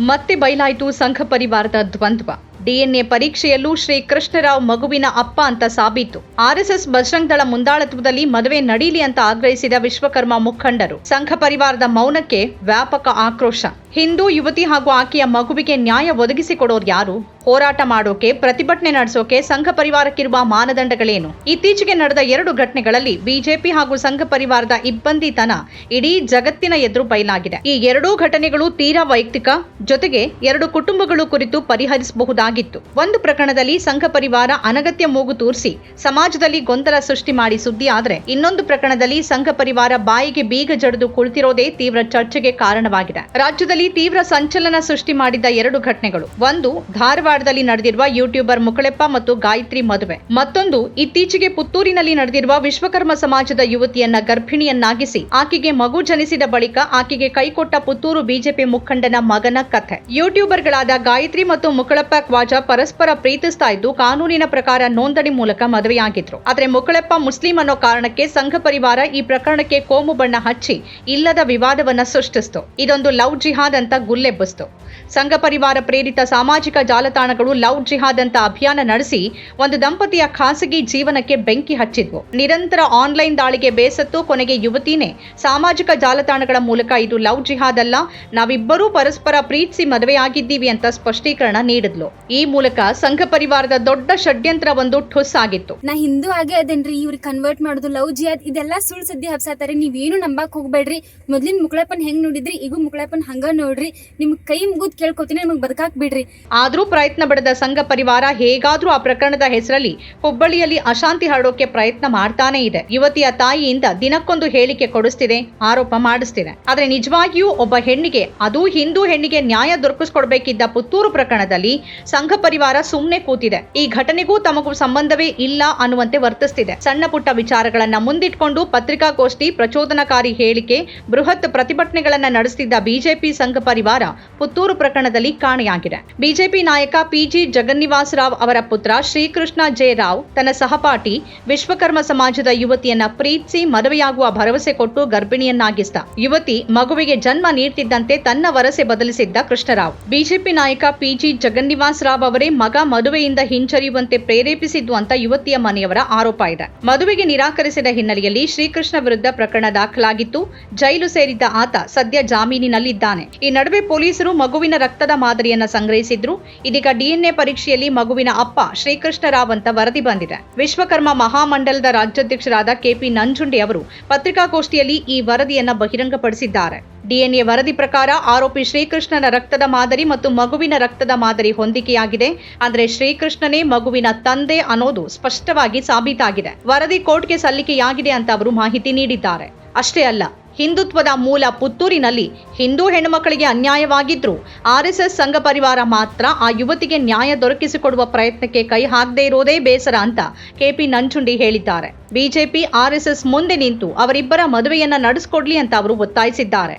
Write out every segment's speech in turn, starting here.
ಮತ್ತೆ ಬಯಲಾಯಿತು ಸಂಘ ಪರಿವಾರದ ದ್ವಂದ್ವ. ಡಿಎನ್ಎ ಪರೀಕ್ಷೆಯಲ್ಲೂ ಶ್ರೀ ಕೃಷ್ಣರಾವ್ ಮಗುವಿನ ಅಪ್ಪ ಅಂತ ಸಾಬೀತು. ಆರ್ಎಸ್ಎಸ್ ಬಜರಂಗ್ ದಳ ಮುಂದಾಳತ್ವದಲ್ಲಿ ಮದುವೆ ನಡೀಲಿ ಅಂತ ಆಗ್ರಹಿಸಿದ ವಿಶ್ವಕರ್ಮ ಮುಖಂಡರು. ಸಂಘ ಪರಿವಾರದ ಮೌನಕ್ಕೆ ವ್ಯಾಪಕ ಆಕ್ರೋಶ. ಹಿಂದೂ ಯುವತಿ ಹಾಗೂ ಆಕೆಯ ಮಗುವಿಗೆ ನ್ಯಾಯ ಒದಗಿಸಿಕೊಡೋರು ಯಾರು? ಹೋರಾಟ ಮಾಡೋಕೆ, ಪ್ರತಿಭಟನೆ ನಡೆಸೋಕೆ ಸಂಘ ಪರಿವಾರಕ್ಕಿರುವ ಮಾನದಂಡಗಳೇನು? ಇತ್ತೀಚೆಗೆ ನಡೆದ ಎರಡು ಘಟನೆಗಳಲ್ಲಿ ಬಿಜೆಪಿ ಹಾಗೂ ಸಂಘ ಪರಿವಾರದ ಇಬ್ಬಂದಿತನ ಇಡೀ ಜಗತ್ತಿನ ಎದುರು ಬಯಲಾಗಿದೆ. ಈ ಎರಡೂ ಘಟನೆಗಳು ತೀರಾ ವೈಯಕ್ತಿಕ? ಜೊತೆಗೆ ಎರಡು ಕುಟುಂಬಗಳು ಕುರಿತು ಪರಿಹರಿಸಬಹುದಾಗಿತ್ತು. ಒಂದು ಪ್ರಕರಣದಲ್ಲಿ ಸಂಘ ಪರಿವಾರ ಅನಗತ್ಯ ಮೂಗು ತೂರಿಸಿ ಸಮಾಜದಲ್ಲಿ ಗೊಂದಲ ಸೃಷ್ಟಿ ಮಾಡಿ ಸುದ್ದಿ ಆದರೆ ಇನ್ನೊಂದು ಪ್ರಕರಣದಲ್ಲಿ ಸಂಘ ಪರಿವಾರ ಬಾಯಿಗೆ ಬೀಗ ಜಡಿದು ಕುಳಿತಿರೋದೇ ತೀವ್ರ ಚರ್ಚೆಗೆ ಕಾರಣವಾಗಿದೆ. ರಾಜ್ಯದಲ್ಲಿ ತೀವ್ರ ಸಂಚಲನ ಸೃಷ್ಟಿ ಮಾಡಿದ್ದ ಎರಡು ಘಟನೆಗಳು. ಒಂದು, ಧಾರವಾಡದಲ್ಲಿ ನಡೆದಿರುವ ಯೂಟ್ಯೂಬರ್ ಮುಕಳೆಪ್ಪ ಮತ್ತು ಗಾಯತ್ರಿ ಮದುವೆ. ಮತ್ತೊಂದು, ಇತ್ತೀಚೆಗೆ ಪುತ್ತೂರಿನಲ್ಲಿ ನಡೆದಿರುವ ವಿಶ್ವಕರ್ಮ ಸಮಾಜದ ಯುವತಿಯನ್ನ ಗರ್ಭಿಣಿಯನ್ನಾಗಿಸಿ ಆಕೆಗೆ ಮಗು ಜನಿಸಿದ ಬಳಿಕ ಆಕೆಗೆ ಕೈಕೊಟ್ಟ ಪುತ್ತೂರು ಬಿಜೆಪಿ ಮುಖಂಡನ ಮಗನ ಕಥೆ. ಯೂಟ್ಯೂಬರ್ಗಳಾದ ಗಾಯತ್ರಿ ಮತ್ತು ಮುಕಳಪ್ಪ ಖ್ವಾಜಾ ಪರಸ್ಪರ ಪ್ರೀತಿಸ್ತಾ ಇದ್ದು ಕಾನೂನಿನ ಪ್ರಕಾರ ನೋಂದಣಿ ಮೂಲಕ ಮದುವೆಯಾಗಿದ್ರು. ಆದರೆ ಮುಕಳಪ್ಪ ಮುಸ್ಲಿಂ ಅನ್ನೋ ಕಾರಣಕ್ಕೆ ಸಂಘ ಪರಿವಾರ ಈ ಪ್ರಕರಣಕ್ಕೆ ಕೋಮು ಬಣ್ಣ ಹಚ್ಚಿ ಇಲ್ಲದ ವಿವಾದವನ್ನ ಸೃಷ್ಟಿಸ್ತು. ಇದೊಂದು ಲವ್ ಜಿಹಾದ್ ಅಂತ ಗುಲ್ಲೆಬ್ಬಿಸ್ತು ಸಂಘ ಪರಿವಾರ ಪ್ರೇರಿತ ಸಾಮಾಜಿಕ ಜಾಲತಾಣಗಳು ಲವ್ ಜಿಹಾದ್ ಅಂತ ಅಭಿಯಾನ ನಡೆಸಿ ಒಂದು ದಂಪತಿಯ ಖಾಸಗಿ ಜೀವನಕ್ಕೆ ಬೆಂಕಿ ಹಚ್ಚಿದ್ವು. ನಿರಂತರ ಆನ್ಲೈನ್ ದಾಳಿಗೆ ಬೇಸತ್ತು ಕೊನೆಗೆ ಯುವತಿನೇ ಸಾಮಾಜಿಕ ಜಾಲತಾಣಗಳ ಮೂಲಕ ಇದು ಲವ್ ಜಿಹಾದ್ ಅಲ್ಲ ನಾವಿಬ್ಬರೂ ಪರಸ್ಪರ ಪ್ರೀತಿಸಿ ಮದುವೆಯಾಗಿದ್ದೀವಿ ಅಂತ ಸ್ಪಷ್ಟೀಕರಣ ನೀಡಿದ್ಲು. ಈ ಮೂಲಕ ಸಂಘ ಪರಿವಾರದ ದೊಡ್ಡ ಷಡ್ಯಂತ್ರ ಒಂದು ಠುಸ್ ಆಗಿತ್ತು. ನಾ ಹಿಂದೂ ಆಗೇ ಅದೇನ್ರಿ, ಇವ್ರಿಗೆ ಕನ್ವರ್ಟ್ ಮಾಡೋದು ಲವ್ ಜಿಹಾದ್, ಇದೆಲ್ಲ ಸುಳ್ಳು ಸುದ್ದಿ ಹಬ್ಸಾತಾರೆ, ನೀವೇನು ನಂಬಕ್ ಹೋಗ್ಬೇಡ್ರಿ. ಮೊದ್ಲಿನ ಮುಕ್ಳಪ್ಪನ್ ಹೆಂಗ್ ನೋಡಿದ್ರಿ, ಈಗ ಮುಕ್ಳಪ್ಪನ್ ಹಂಗ ನೋಡ್ರಿ ನಿಮ್ ಕೈ ಮುಗಿದ್ ಕೇಳ್ಕೊತೀನಿ, ನಿಮಗ್ ಬದುಕಾಕ್ ಬಿಡ್ರಿ. ಆದ್ರೂ ಪ್ರಯತ್ನ ಪಡೆದ ಸಂಘ ಪರಿವಾರ ಹೇಗಾದ್ರೂ ಆ ಪ್ರಕರಣದ ಹೆಸರಲ್ಲಿ ಹುಬ್ಬಳ್ಳಿಯಲ್ಲಿ ಅಶಾಂತಿ ಹರಡೋಕೆ ಪ್ರಯತ್ನ ಮಾಡ್ತಾನೆ ಇದೆ. ಯುವತಿಯ ತಾಯಿಯಿಂದ ದಿನಕ್ಕೊಂದು ಹೇಳಿಕೆ ಕೊಡಿಸ್ತಿದೆ, ಆರೋಪ ಮಾಡಿಸ್ತಿದೆ. ಆದ್ರೆ ನಿಜವಾಗಿಯೂ ಒಬ್ಬ ಹೆಣ್ಣಿಗೆ, ಅದು ಹಿಂದೂ ಹೆಣ್ಣಿಗೆ ನ್ಯಾಯ ದೊರಕಿಸ್ಕೊಡ್ಬೇಕಿದ್ದ ಪುತ್ತೂರು ಪ್ರಕರಣದಲ್ಲಿ ಸಂಘ ಪರಿವಾರ ಸುಮ್ನೆ ಕೂತಿದೆ. ಈ ಘಟನೆಗೂ ತಮಗೂ ಸಂಬಂಧವೇ ಇಲ್ಲ ಅನ್ನುವಂತೆ ವರ್ತಿಸ್ತಿದೆ. ಸಣ್ಣ ಪುಟ್ಟ ವಿಚಾರಗಳನ್ನ ಮುಂದಿಟ್ಕೊಂಡು ಪತ್ರಿಕಾಗೋಷ್ಠಿ ಪ್ರಚೋದನಕಾರಿ ಹೇಳಿಕೆ, ಬೃಹತ್ ಪ್ರತಿಭಟನೆಗಳನ್ನ ನಡೆಸುತ್ತಿದ್ದ ಬಿಜೆಪಿ ಸಂಘ ಪರಿವಾರ ಪುತ್ತೂರು ಪ್ರಕರಣದಲ್ಲಿ ಕಾಣೆಯಾಗಿದೆ. ಬಿಜೆಪಿ ನಾಯಕ ಪಿಜಿ ಜಗನ್ನಿವಾಸ್ ರಾವ್ ಅವರ ಪುತ್ರ ಶ್ರೀಕೃಷ್ಣ ಜೆ. ರಾವ್ ತನ್ನ ಸಹಪಾಠಿ ವಿಶ್ವಕರ್ಮ ಸಮಾಜದ ಯುವತಿಯನ್ನ ಪ್ರೀತಿಸಿ ಮದುವೆಯಾಗುವ ಭರವಸೆ ಕೊಟ್ಟು ಗರ್ಭಿಣಿಯನ್ನಾಗಿಸಿದ. ಯುವತಿ ಮಗುವಿಗೆ ಜನ್ಮ ನೀಡ್ತಿದ್ದಂತೆ ತನ್ನ ವರಸೆ ಬದಲಿಸಿದ್ದ ಕೃಷ್ಣರಾವ್. ಬಿಜೆಪಿ ನಾಯಕ ಪಿಜಿ ಜಗನ್ನಿವಾಸ್ ರಾವ್ ಅವರೇ ಮಗ ಮದುವೆಯಿಂದ ಹಿಂಜರಿಯುವಂತೆ ಪ್ರೇರೇಪಿಸಿದ್ದು ಅಂತ ಯುವತಿಯ ಮನೆಯವರ ಆರೋಪ ಇದೆ. ಮದುವೆಗೆ ನಿರಾಕರಿಸಿದ ಹಿನ್ನೆಲೆಯಲ್ಲಿ ಶ್ರೀಕೃಷ್ಣ ವಿರುದ್ಧ ಪ್ರಕರಣ ದಾಖಲಾಗಿತ್ತು. ಜೈಲು ಸೇರಿದ್ದ ಆತ ಸದ್ಯ ಜಾಮೀನಿನಲ್ಲಿದ್ದಾನೆ. ಈ ನಡುವೆ ಪೊಲೀಸರು ಮಗುವಿನ ರಕ್ತದ ಮಾದರಿಯನ್ನ ಸಂಗ್ರಹಿಸಿದ್ರು. ಇದೀಗ ಡಿಎನ್ಎ ಪರೀಕ್ಷೆಯಲ್ಲಿ ಮಗುವಿನ ಅಪ್ಪ ಶ್ರೀಕೃಷ್ಣ ರಾವ್ ಅಂತ ವರದಿ ಬಂದಿದೆ. ವಿಶ್ವಕರ್ಮ ಮಹಾಮಂಡಲದ ರಾಜ್ಯಾಧ್ಯಕ್ಷರಾದ ಕೆಪಿ ನಂಜುಂಡಿ ಅವರು ಪತ್ರಿಕಾಗೋಷ್ಠಿಯಲ್ಲಿ ಈ ವರದಿಯನ್ನ ಬಹಿರಂಗಪಡಿಸಿದ್ದಾರೆ. ಡಿಎನ್ಎ ವರದಿ ಪ್ರಕಾರ ಆರೋಪಿ ಶ್ರೀಕೃಷ್ಣನ ರಕ್ತದ ಮಾದರಿ ಮತ್ತು ಮಗುವಿನ ರಕ್ತದ ಮಾದರಿ ಹೊಂದಿಕೆಯಾಗಿದೆ. ಅಂದ್ರೆ ಶ್ರೀಕೃಷ್ಣನೇ ಮಗುವಿನ ತಂದೆ ಅನ್ನೋದು ಸ್ಪಷ್ಟವಾಗಿ ಸಾಬೀತಾಗಿದೆ. ವರದಿ ಕೋರ್ಟ್ಗೆ ಸಲ್ಲಿಕೆಯಾಗಿದೆ ಅಂತ ಅವರು ಮಾಹಿತಿ ನೀಡಿದ್ದಾರೆ. ಅಷ್ಟೇ ಅಲ್ಲ ಹಿಂದುತ್ವದ ಮೂಲ ಪುತ್ತೂರಿನಲ್ಲಿ ಹಿಂದೂ ಹೆಣ್ಣುಮಕ್ಕಳಿಗೆ ಅನ್ಯಾಯವಾಗಿದ್ರು. ಆರ್ಎಸ್ಎಸ್ ಸಂಘ ಪರಿವಾರ ಮಾತ್ರ ಆ ಯುವತಿಗೆ ನ್ಯಾಯ ದೊರಕಿಸಿಕೊಡುವ ಪ್ರಯತ್ನಕ್ಕೆ ಕೈ ಹಾಕದೇ ಇರೋದೇ ಬೇಸರ ಅಂತ ಕೆಪಿ ನಂಜುಂಡಿ ಹೇಳಿದ್ದಾರೆ. ಬಿಜೆಪಿ ಆರ್ಎಸ್ಎಸ್ ಮುಂದೆ ನಿಂತು ಅವರಿಬ್ಬರ ಮದುವೆಯನ್ನ ನಡೆಸಿಕೊಡ್ಲಿ ಅಂತ ಅವರು ಒತ್ತಾಯಿಸಿದ್ದಾರೆ.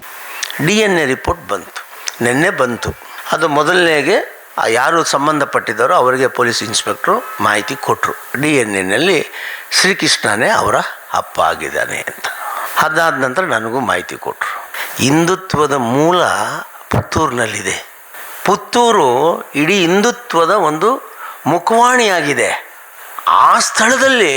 ಡಿ ಎನ್ ಎ ರಿಪೋರ್ಟ್ ಬಂತು. ನಿನ್ನೆ ಬಂತು. ಅದು ಮೊದಲನೇಗೆ ಯಾರು ಸಂಬಂಧಪಟ್ಟಿದ್ದಾರೋ ಅವರಿಗೆ ಪೊಲೀಸ್ ಇನ್ಸ್ಪೆಕ್ಟ್ರು ಮಾಹಿತಿ ಕೊಟ್ಟರು ಡಿ ಎನ್ ಎನಲ್ಲಿ ಶ್ರೀಕೃಷ್ಣನೇ ಅವರ ಅಪ್ಪ ಆಗಿದ್ದಾನೆ ಅಂತ. ಅದಾದ ನಂತರ ನನಗೂ ಮಾಹಿತಿ ಕೊಟ್ಟರು ಹಿಂದುತ್ವದ ಮೂಲ ಪುತ್ತೂರಿನಲ್ಲಿದೆ. ಪುತ್ತೂರು ಇಡೀ ಹಿಂದುತ್ವದ ಒಂದು ಮುಖವಾಣಿಯಾಗಿದೆ. ಆ ಸ್ಥಳದಲ್ಲಿ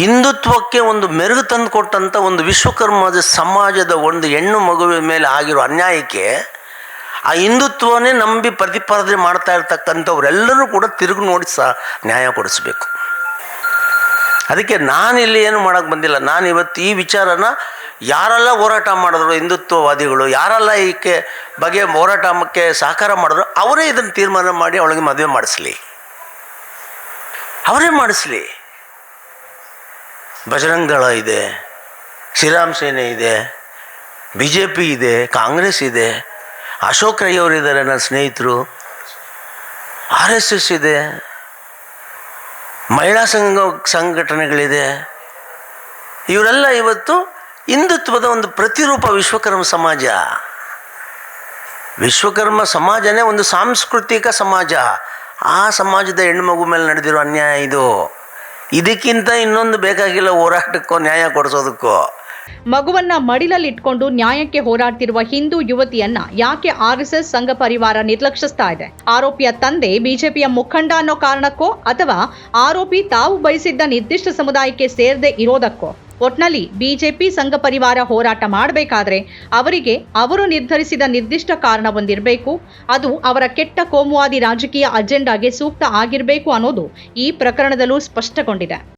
ಹಿಂದುತ್ವಕ್ಕೆ ಒಂದು ಮೆರುಗು ತಂದು ಕೊಟ್ಟಂಥ ಒಂದು ವಿಶ್ವಕರ್ಮದ ಸಮಾಜದ ಒಂದು ಹೆಣ್ಣು ಮಗುವಿನ ಮೇಲೆ ಆಗಿರೋ ಅನ್ಯಾಯಕ್ಕೆ ಆ ಹಿಂದುತ್ವನೇ ನಂಬಿ ಪ್ರತಿಪಾದನೆ ಮಾಡ್ತಾ ಇರ್ತಕ್ಕಂಥವ್ರೆಲ್ಲರೂ ಕೂಡ ತಿರುಗಿ ನೋಡಿ ಸಹ ನ್ಯಾಯ ಕೊಡಿಸ್ಬೇಕು. ಅದಕ್ಕೆ ನಾನಿಲ್ಲಿ ಏನು ಮಾಡೋಕ್ಕೆ ಬಂದಿಲ್ಲ. ನಾನು ಇವತ್ತು ಈ ವಿಚಾರನ ಯಾರೆಲ್ಲ ಹೋರಾಟ ಮಾಡಿದ್ರು ಹಿಂದುತ್ವವಾದಿಗಳು, ಯಾರೆಲ್ಲ ಈಕೆ ಬಗ್ಗೆ ಹೋರಾಟಕ್ಕೆ ಸಹಕಾರ ಮಾಡಿದ್ರು, ಅವರೇ ಇದನ್ನು ತೀರ್ಮಾನ ಮಾಡಿ ಅವಳಿಗೆ ಮದುವೆ ಮಾಡಿಸ್ಲಿ. ಅವರೇ ಮಾಡಿಸ್ಲಿ. ಬಜರಂಗ ದಳ ಇದೆ, ಶ್ರೀರಾಮ್ ಸೇನೆ ಇದೆ ಬಿ ಜೆ ಪಿ ಇದೆ, ಕಾಂಗ್ರೆಸ್ ಇದೆ, ಅಶೋಕ್ ರೈ ಅವರಿದ್ದಾರೆ ನನ್ನ ಸ್ನೇಹಿತರು. ಆರ್ ಎಸ್ ಎಸ್ ಇದೆ. ಮಹಿಳಾ ಸಂಘ ಸಂಘಟನೆಗಳಿದೆ. ಇವರೆಲ್ಲ ಇವತ್ತು ಹಿಂದುತ್ವದ ಒಂದು ಪ್ರತಿರೂಪ ವಿಶ್ವಕರ್ಮ ಸಮಾಜ. ವಿಶ್ವಕರ್ಮ ಸಮಾಜನೇ ಒಂದು ಸಾಂಸ್ಕೃತಿಕ ಸಮಾಜ. ಆ ಸಮಾಜದ ಹೆಣ್ಮಗು ಮೇಲೆ ನಡೆದಿರೋ ಅನ್ಯಾಯ ಇದು. ಇದಕ್ಕಿಂತ ಇನ್ನೊಂದು ಬೇಕಾಗಿಲ್ಲ ಹೋರಾಟಕ್ಕೋ ನ್ಯಾಯ ಕೊಡಿಸೋದಕ್ಕೋ. ಮಗುವನ್ನ ಮಡಿಲಲ್ಲಿ ಇಟ್ಕೊಂಡು ನ್ಯಾಯಕ್ಕೆ ಹೋರಾಡ್ತಿರುವ ಹಿಂದೂ ಯುವತಿಯನ್ನ ಯಾಕೆ ಆರ್ಎಸ್ಎಸ್ ಸಂಘ ಪರಿವಾರ ನಿರ್ಲಕ್ಷಿಸ್ತಾ ಇದೆ? ಆರೋಪಿಯ ತಂದೆ ಬಿಜೆಪಿಯ ಮುಖಂಡ ಅನ್ನೋ ಕಾರಣಕ್ಕೋ ಅಥವಾ ಆರೋಪಿ ತಾವು ಬಯಸಿದ್ದ ನಿರ್ದಿಷ್ಟ ಸಮುದಾಯಕ್ಕೆ ಸೇರದೆ ಇರೋದಕ್ಕೋ? ಒಟ್ನಲ್ಲಿ ಬಿಜೆಪಿ ಸಂಘ ಪರಿವಾರ ಹೋರಾಟ ಮಾಡಬೇಕಾದ್ರೆ ಅವರಿಗೆ ಅವರು ನಿರ್ಧರಿಸಿದ ನಿರ್ದಿಷ್ಟ ಕಾರಣ ಒಂದಿರಬೇಕು ಅದು ಅವರ ಕೆಟ್ಟ ಕೋಮುವಾದಿ ರಾಜಕೀಯ ಅಜೆಂಡಾಗೆ ಸೂಕ್ತ ಆಗಿರಬೇಕು ಅನ್ನೋದು ಈ ಪ್ರಕರಣದಲ್ಲೂ ಸ್ಪಷ್ಟಗೊಂಡಿದೆ.